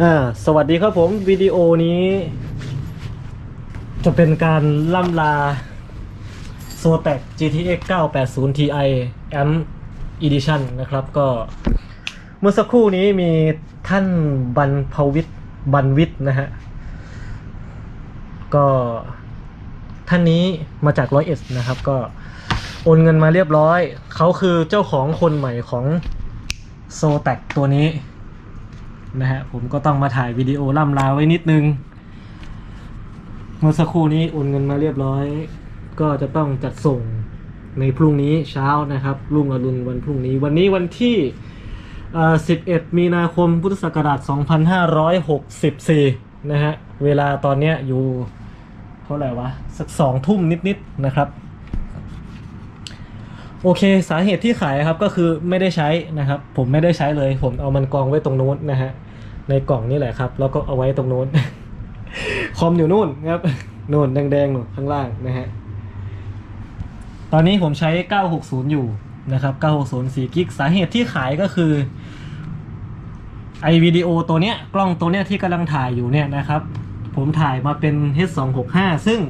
อ่าสวัสดีครับผมวิดีโอนี้ จะเป็นการล่ำลา s o t e c GTX 980 Ti AM Edition นะครับก็เมื่อสักครู่นี้มีท่านบันพวิทย์บันวิทย์นะฮะ ก็ท่านนี้มาจากร้อยเอ็ดนะครับ ก็โอนเงินมาเรียบร้อย เขาคือเจ้าของคนใหม่ของโซแตกตัวนี้ นะฮะผมก็ต้องมาถ่ายวิดีโอล่ำลาไว้นิดนึง เมื่อสักครู่นี้โอนเงินมาเรียบร้อย ก็จะต้องจัดส่งในพรุ่งนี้เช้านะครับรุ่งอรุณวันพรุ่งนี้ วันนี้วันที่ 11 มีนาคมพุทธศักราช 2564 นะฮะ เวลาตอนเนี้ยอยู่เท่าไหร่วะ สักสองทุ่มนิดๆนะครับ โอเคสาเหตุที่ขายครับก็คือไม่ได้ใช้นะครับ ผมไม่ได้ใช้เลย ผมเอามันกองไว้ตรงนู้นนะฮะ ในกล่องนี่แหละครับ แล้วก็เอาไว้ตรงโน้น คอมอยู่นู่นครับนู่นแดงๆนู่นข้างล่างนะฮะ ตอนนี้ผมใช้ 960 อยู่นะครับ 960 4กิก สาเหตุที่ขายก็คือไอวิดีโอตัวเนี้ยกล้องตัวเนี้ยที่กำลังถ่ายอยู่เนี่ยนะครับ ผมถ่ายมาเป็น H265 ซึ่ง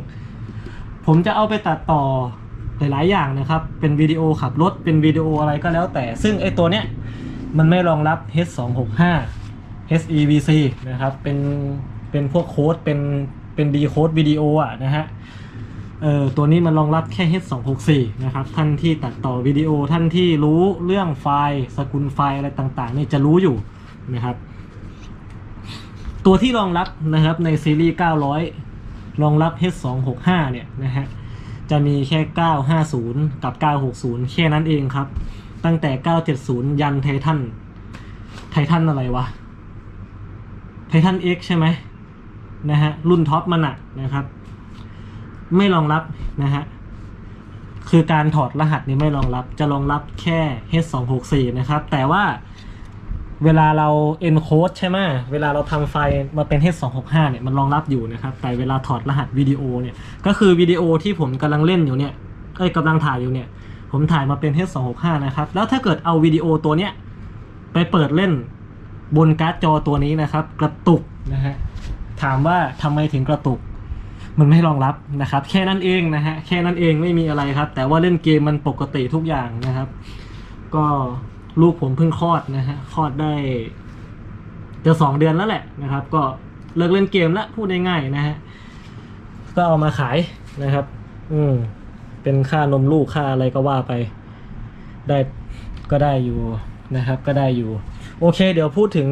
ผมจะเอาไปตัดต่อหลาย ๆ อย่างนะครับ เป็นวิดีโอขับรถ เป็นวิดีโออะไรก็แล้วแต่ ซึ่งไอตัวเนี้ยมันไม่รองรับ H265 HEVC นะครับ เป็น เป็นพวกโค้ด เป็น เป็นดีโค้ดวิดีโออะนะฮะ เอ่อ ตัวนี้มันรองรับแค่ H264 นะครับ ท่านที่ตัดต่อวิดีโอ ท่านที่รู้เรื่องไฟล์ สกุลไฟล์อะไรต่างๆ นี่จะรู้อยู่นะครับ ตัวที่รองรับนะครับในซีรีส์ 900 รองรับ H265 เนี่ยนะฮะ จะมีแค่ 950 กับ 960 แค่นั้นเองครับ ตั้งแต่ 970 ยันไททันไททันอะไรวะ ไททัน X ใช่ไหมนะฮะรุ่นท็อปมันอะนะครับ ไม่รองรับนะฮะคือการถอดรหัสนี่ไม่รองรับจะรองรับแค่ H264 นะครับ แต่ว่าเวลาเรา encode ใช่ไหมเวลาเราทำไฟล์มาเป็น H265 เนี่ยมันรองรับอยู่นะครับ แต่เวลาถอดรหัสวิดีโอเนี่ย ก็คือวิดีโอที่ผมกำลังเล่นอยู่เนี่ย เอ้ยกำลังถ่ายอยู่เนี่ย ผมถ่ายมาเป็น H265 นะครับ แล้วถ้าเกิดเอาวิดีโอตัวเนี้ยไปเปิดเล่น บนการ์ดจอตัวนี้นะครับ กระตุกนะฮะถามว่าทำไมถึงกระตุก มันไม่รองรับนะครับ แค่นั้นเองนะฮะแค่นั้นเองไม่มีอะไรครับ แต่ว่าเล่นเกมมันปกติทุกอย่างนะครับ ก็ลูกผมเพิ่งคลอดนะฮะคลอดได้จะสองเดือนแล้วแหละนะครับ ก็เลิกเล่นเกมแล้วพูดง่ายๆนะฮะก็เอามาขายนะครับ อืมเป็นค่านมลูกค่าอะไรก็ว่าไป ได้ก็ได้อยู่นะครับ ก็ได้อยู่ โอเค เดี๋ยวพูดถึง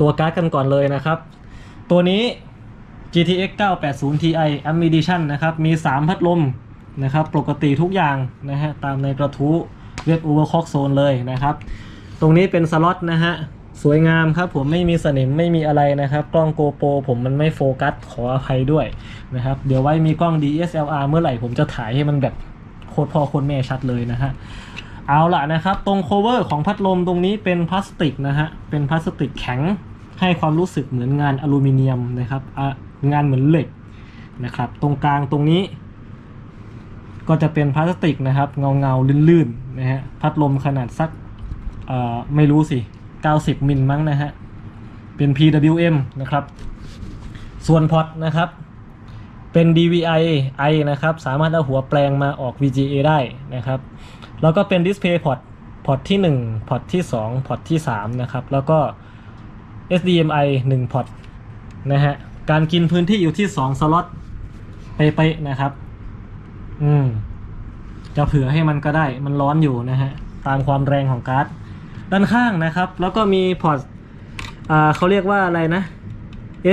ตัวการ์ดกันก่อนเลยนะครับ ตัวนี้ GTX 980 Ti a m Edition นะครับ มี 3 พัดลมนะครับ ปกติทุกอย่างนะฮะ ตามในกระทู้เว็บ Overclock Zone เลยนะครับ ตรงนี้เป็นสล็อตนะฮะ สวยงามครับผมไม่มีสนิมไม่มีอะไรนะครับ กล้อง GoPro ผมมันไม่โฟกัสขออภัยด้วยนะครับ เดี๋ยวไว้มีกล้อง DSLR เมื่อไหร่ผมจะถ่ายให้มันแบบโคตรพ่อโคตรแม่ชัดเลยนะฮะ เอาล่ะนะครับ ตรง cover ของพัดลมตรงนี้เป็นพลาสติกนะฮะ เป็นพลาสติกแข็งให้ความรู้สึกเหมือนงานอลูมิเนียมนะครับงานเหมือนเหล็กนะครับ ตรงกลางตรงนี้ ก็จะเป็นพลาสติกนะครับ เงาเงาลื่นๆนะฮะพัดลมขนาดสักไม่รู้สิ 90 มิลมั้งนะฮะ เป็น PWM นะครับ ส่วนพอร์ตนะครับ เป็น DVI I นะครับ สามารถเอาหัวแปลงมาออก VGA ได้นะครับ แล้วก็เป็น Display Port พอร์ตที่1พอร์ตที่2พอร์ตที่3นะครับ แล้วก็ SDMI 1พอร์ตนะฮะ การกินพื้นที่อยู่ที่ 2 สล็อตเป๊ะๆนะครับ อืม จะเผื่อให้มันก็ได้ มันร้อนอยู่นะฮะ ตามความแรงของการ์ด ด้านข้างนะครับ แล้วก็มีพอร์ต อ่าเขาเรียกว่าอะไรนะ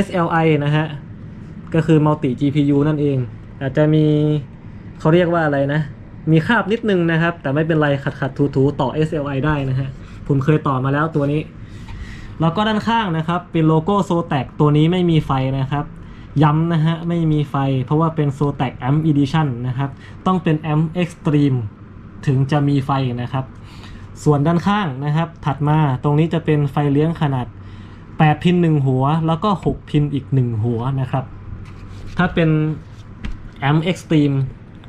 SLI นะฮะ ก็คือ Multi GPU นั่นเอง อาจจะมีเขาเรียกว่าอะไรนะ มีคราบนิดนึงนะครับ แต่ไม่เป็นไรขัดขัดถูถูๆต่อ SLI ได้นะฮะ ผมเคยต่อมาแล้วตัวนี้ แล้วก็ด้านข้างนะครับ เป็นโลโก้โซแตกตัวนี้ไม่มีไฟนะครับ ย้ำนะฮะ ไม่มีไฟ เพราะว่าเป็นโซแตก Amp Edition นนะครับ ต้องเป็น Amp Extreme ถึงจะมีไฟนะครับ ส่วนด้านข้างนะครับ ถัดมาตรงนี้จะเป็นไฟเลี้ยงขนาด 8 พิน 1 หัว แล้วก็ 6 พินอีก 1 หัวนะครับ ถ้าเป็น Amp Extreme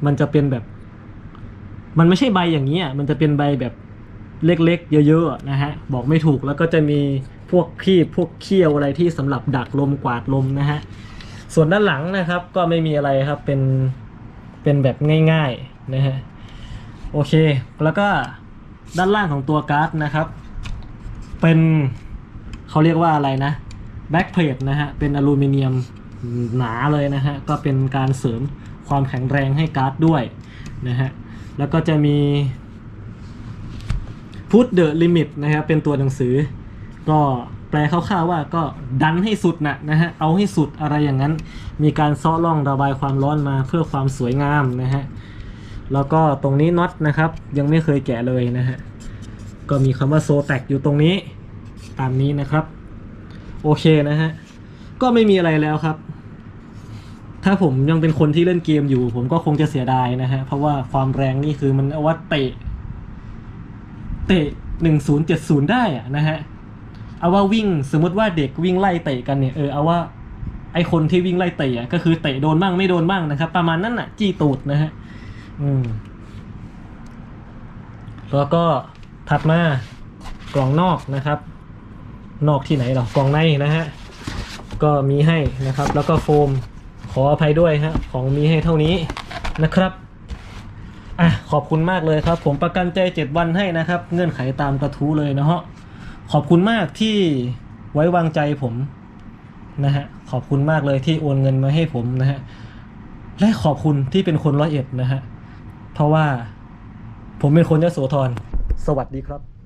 มันจะเป็นแบบ มันไม่ใช่ใบอย่างนี้อะมันจะเป็นใบแบบเล็กๆ เยอะๆนะฮะบอกไม่ถูกแล้วก็จะมีพวกครีบพวกเขี้ยวอะไรที่สำหรับดักลมกวาดลมนะฮะส่วนด้านหลังนะครับก็ไม่มีอะไรครับเป็นเป็นแบบง่ายๆนะฮะโอเค แล้วก็ด้านล่างของตัวการ์ดนะครับ เป็นเขาเรียกว่าอะไรนะแบ็กเพลทนะฮะเป็นอลูมิเนียมหนาเลยนะฮะก็เป็นการเสริมความแข็งแรงให้การ์ดด้วยนะฮะ แล้วก็จะมีพุทเดอะลิมิตนะครับ เป็นตัวหนังสือ ก็แปลคร่าวๆว่าก็ดันให้สุดนะนะฮะ เอาให้สุดอะไรอย่างนั้น มีการซ้อล่องระบายความร้อนมาเพื่อความสวยงามนะฮะ แล้วก็ตรงนี้น็อตนะครับ ยังไม่เคยแกะเลยนะฮะ ก็มีคำว่าโซแตกอยู่ตรงนี้ ตามนี้นะครับ โอเคนะฮะ ก็ไม่มีอะไรแล้วครับ ถ้าผมยังเป็นคนที่เล่นเกมอยู่ ผมก็คงจะเสียดายนะฮะ เพราะว่าความแรงนี่คือมันเอาว่าเตะ เตะหนึ่งศูนย์เจ็ดศูนย์ได้อะนะฮะ เอาว่าวิ่งสมมติว่าเด็กวิ่งไล่เตะกันเนี่ยเออเอาว่าไอคนที่วิ่งไล่เตะอะก็คือเตะโดนบ้างไม่โดนบ้างนะครับ ประมาณนั้นน่ะ จี้ตูดนะฮะ อืม แล้วก็ถัดมากล่องนอกนะครับ นอกที่ไหนหรอกล่องในนะฮะ ก็มีให้นะครับ แล้วก็โฟม ออภัยด้วยฮะของมีให้เท่านี้นะครับอะขอบคุณมากเลยครับ ผมประกันใจ 7 วันให้นะครับ เงื่อนไขตามกระทู้เลยนะฮะขอบคุณมากที่ไว้วางใจผมนะฮะขอบคุณมากเลยที่โอนเงินมาให้ผมนะฮะและขอบคุณที่เป็นคนร้อยเอ็ดนะฮะเพราะว่าผมเป็นคนยโสธรสวัสดีครับ